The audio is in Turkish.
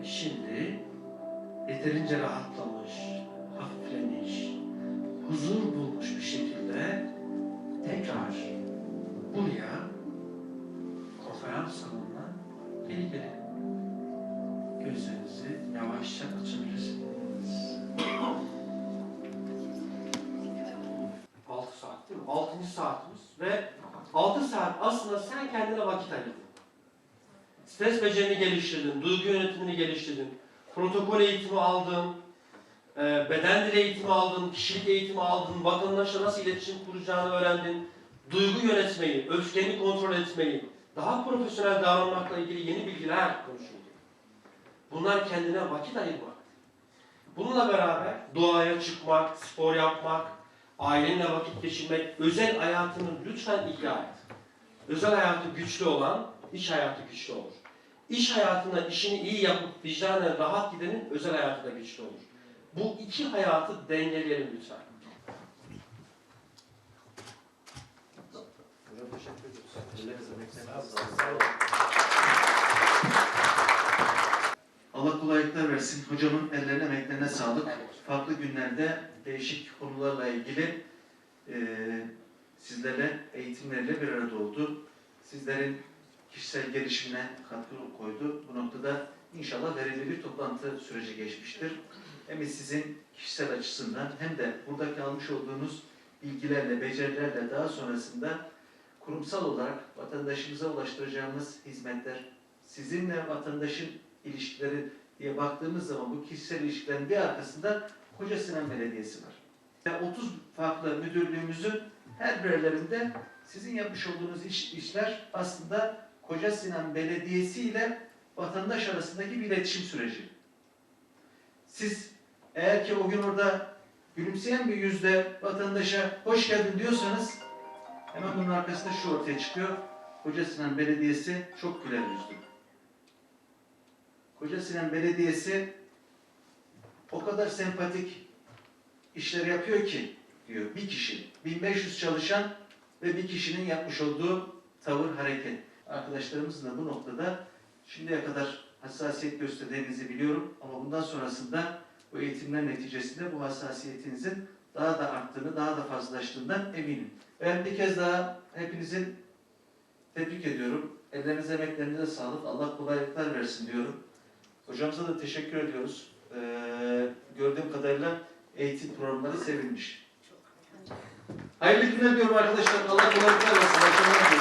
Ve şimdi yeterince rahatlamış, hafiflemiş, huzur bulmuş bir şekilde tekrar buraya konferans salonuna geri gelin. Gözlerinizi yavaşça açabilirsiniz. 6 saat değil mi? 6. saatimiz ve 6 saat aslında sen kendine vakit ayırdın. Stres becerini geliştirdin, duygu yönetimini geliştirdin, protokol eğitimi aldın, e, beden dili eğitimi aldın, kişilik eğitimi aldın, vatandaşla nasıl iletişim kuracağını öğrendin, duygu yönetmeyi, öfkeni kontrol etmeyi, daha profesyonel davranmakla ilgili yeni bilgiler konuşuldu. Bunlar kendine vakit ayırmak. Bununla beraber doğaya çıkmak, spor yapmak, ailenle vakit geçirmek, özel hayatını lütfen ihya et. Özel hayatı güçlü olan, iş hayatı güçlü olur. İş hayatında işini iyi yapıp vicdanen rahat gidenin özel hayatı da güçlü olur. Bu iki hayatı dengeleyelim lütfen. Allah kolaylıklar versin. Hocamın ellerine emeklerine sağlık. Farklı günlerde değişik konularla ilgili e, sizlerle eğitimlerle bir arada oldu. Sizlerin kişisel gelişimine katkı koydu. Bu noktada inşallah verimli bir toplantı süreci geçmiştir. Hem sizin kişisel açısından hem de buradaki almış olduğunuz bilgilerle, becerilerle daha sonrasında kurumsal olarak vatandaşımıza ulaştıracağımız hizmetler, sizinle vatandaşın ilişkileri diye baktığımız zaman bu kişisel ilişkilerin bir arkasında Koca Sinan Belediyesi var. Ve 30 farklı müdürlüğümüzün her birlerinde sizin yapmış olduğunuz iş, işler aslında Koca Sinan Belediyesi ile vatandaş arasındaki bir iletişim süreci. Siz eğer ki o gün orada gülümseyen bir yüzle vatandaşa hoş geldin diyorsanız hemen bunun arkasında şu ortaya çıkıyor. Koca Sinan Belediyesi çok güler yüzlü. Koca Sinan Belediyesi o kadar sempatik işler yapıyor ki diyor bir kişi, 1500 çalışan ve bir kişinin yapmış olduğu tavır, hareket. Arkadaşlarımızın da bu noktada şimdiye kadar hassasiyet gösterdiğinizi biliyorum ama bundan sonrasında bu eğitimler neticesinde bu hassasiyetinizin daha da arttığını, daha da fazlalaştığından eminim. Ben bir kez daha hepinizin tebrik ediyorum. Ellerinize, emeklerinize sağlık. Allah kolaylıklar versin diyorum. Hocamıza da teşekkür ediyoruz. Ee, gördüğüm kadarıyla eğitim programları sevilmiş. Hayırlı günler diyorum arkadaşlar. Allah kolaylıklar versin. Başarılar diliyorum.